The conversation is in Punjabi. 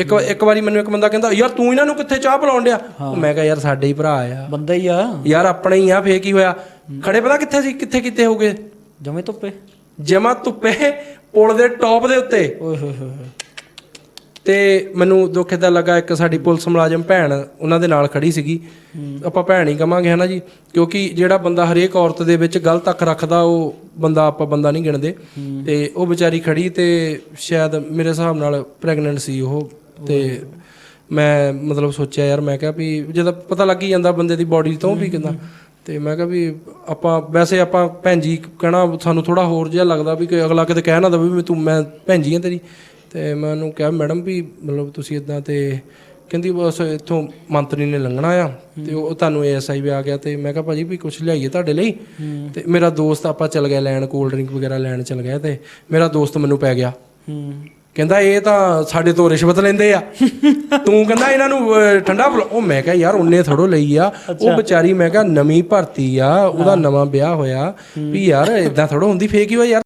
ਇੱਕ ਇੱਕ ਵਾਰੀ ਮੈਨੂੰ ਇੱਕ ਬੰਦਾ ਕਹਿੰਦਾ ਯਾਰ ਤੂੰ ਇਹਨਾਂ ਨੂੰ ਕਿੱਥੇ ਚਾਹ ਪਿਲਾਉਣ ਡਿਆ? ਮੈਂ ਕਿਹਾ ਯਾਰ ਸਾਡੇ ਹੀ ਭਰਾ ਆ। ਬੰਦਾ ਹੀ ਆ। ਯਾਰ ਆਪਣੇ ਹੀ ਆ ਫੇਰ ਕੀ ਹੋਇਆ? ਖੜੇ ਪਤਾ ਕਿੱਥੇ ਸੀ? ਕਿੱਥੇ ਕਿੱਥੇ ਹੋ ਗਏ ਜਮੇ ਧੁੱਪੇ। ਜਮਾ ਧੁੱਪੇ ਪੁਲ ਦੇ ਟੌਪ ਦੇ ਉੱਤੇ। ਓਏ ਹੋਏ ਹੋਏ। ਤੇ ਮੈਨੂੰ ਦੁੱਖ ਏਦਾਂ ਲੱਗਾ ਇੱਕ ਸਾਡੀ ਪੁਲਿਸ ਮੁਲਾਜ਼ਮ ਭੈਣ ਉਹਨਾਂ ਦੇ ਨਾਲ ਖੜੀ ਸੀਗੀ। ਆਪਾਂ ਭੈਣ ਹੀ ਕਵਾਂਗੇ ਹਨਾ ਜੀ? ਕਿਉਂਕਿ ਜਿਹੜਾ ਬੰਦਾ ਹਰੇਕ ਔਰਤ ਦੇ ਵਿੱਚ ਗਲਤ ਅੱਖ ਰੱਖਦਾ ਉਹ ਬੰਦਾ ਆਪਾਂ ਬੰਦਾ ਨਹੀਂ ਗਿਣਦੇ। ਤੇ ਉਹ ਵਿਚਾਰੀ ਖੜੀ ਤੇ ਸ਼ਾਇਦ ਮੇਰੇ ਹਿਸਾਬ ਨਾਲ ਪ੍ਰੈਗਨੈਂਟ ਸੀ ਉਹ। ਤੇ ਮੈਂ ਮਤਲਬ ਸੋਚਿਆ ਯਾਰ ਮੈਂ ਕਿਹਾ ਵੀ ਜਦੋਂ ਪਤਾ ਲੱਗ ਹੀ ਜਾਂਦਾ ਬੰਦੇ ਦੀ ਬਾਡੀ ਤੋਂ ਵੀ ਕਿਦਾਂ। ਤੇ ਮੈਂ ਕਿਹਾ ਵੀ ਆਪਾਂ ਵੈਸੇ ਆਪਾਂ ਭੈਣ ਜੀ ਕਹਿਣਾ ਸਾਨੂੰ ਥੋੜਾ ਹੋਰ ਜਿਹਾ ਲੱਗਦਾ ਵੀ ਕਿ ਅਗਲਾ ਕਿਤੇ ਕਹਿ ਨਾ ਦਵੇ ਵੀ ਤੂੰ ਮੈਂ ਭੈਣ ਜੀ ਹਾਂ ਤੇਰੀ। ਤੇ ਮੈਂ ਉਹਨੂੰ ਕਿਹਾ ਮੈਡਮ ਵੀ ਮਤਲਬ ਤੁਸੀਂ ਇਦਾਂ ਤੇ ਕਹਿੰਦੀ ਬਸ ਇੱਥੋਂ ਮੰਤਰੀ ਨੇ ਲੰਘਣਾ ਆ ਤੇ ਉਹ ਤੁਹਾਨੂੰ ਏਐਸਆਈ ਵੀ ਆ ਗਿਆ ਤੇ ਮੈਂ ਕਿਹਾ ਭਾਜੀ ਵੀ ਕੁਝ ਲਿਆਈਏ ਤੁਹਾਡੇ ਲਈ? ਤੇ ਮੇਰਾ ਦੋਸਤ ਆਪਾਂ ਚੱਲ ਗਿਆ ਲੈਣ ਕੋਲਡ ਡਰਿੰਕ ਵਗੈਰਾ ਲੈਣ ਚੱਲ ਗਿਆ ਤੇ ਮੇਰਾ ਦੋਸਤ ਮੈਨੂੰ ਪੈ ਗਿਆ। ਕਹਿੰਦਾ ਇਹ ਤਾਂ ਸਾਡੇ ਤੋਂ ਰਿਸ਼ਵਤ ਲੈਂਦੇ ਆ। ਤੂੰ ਕਹਿੰਦਾ ਇਹਨਾਂ ਨੂੰ ਅਹ, ਠੰਡਾ ਪਿਲਾ- ਉਹ ਮੈਂ ਕਿਹਾ ਯਾਰ ਉਹਨੇ ਥੋੜੋ ਲਈ ਆ। ਉਹ ਵਿਚਾਰੀ ਮੈਂ ਕਿਹਾ ਨਵੀਂ ਭਰਤੀ ਆ ਉਹਦਾ ਨਵਾਂ ਵਿਆਹ ਹੋਇਆ ਵੀ ਯਾਰ ਇਦਾਂ ਥੋੜੋ ਹੁੰਦੀ ਫੇਕ ਹੀ ਹੋਇਆ ਯਾਰ?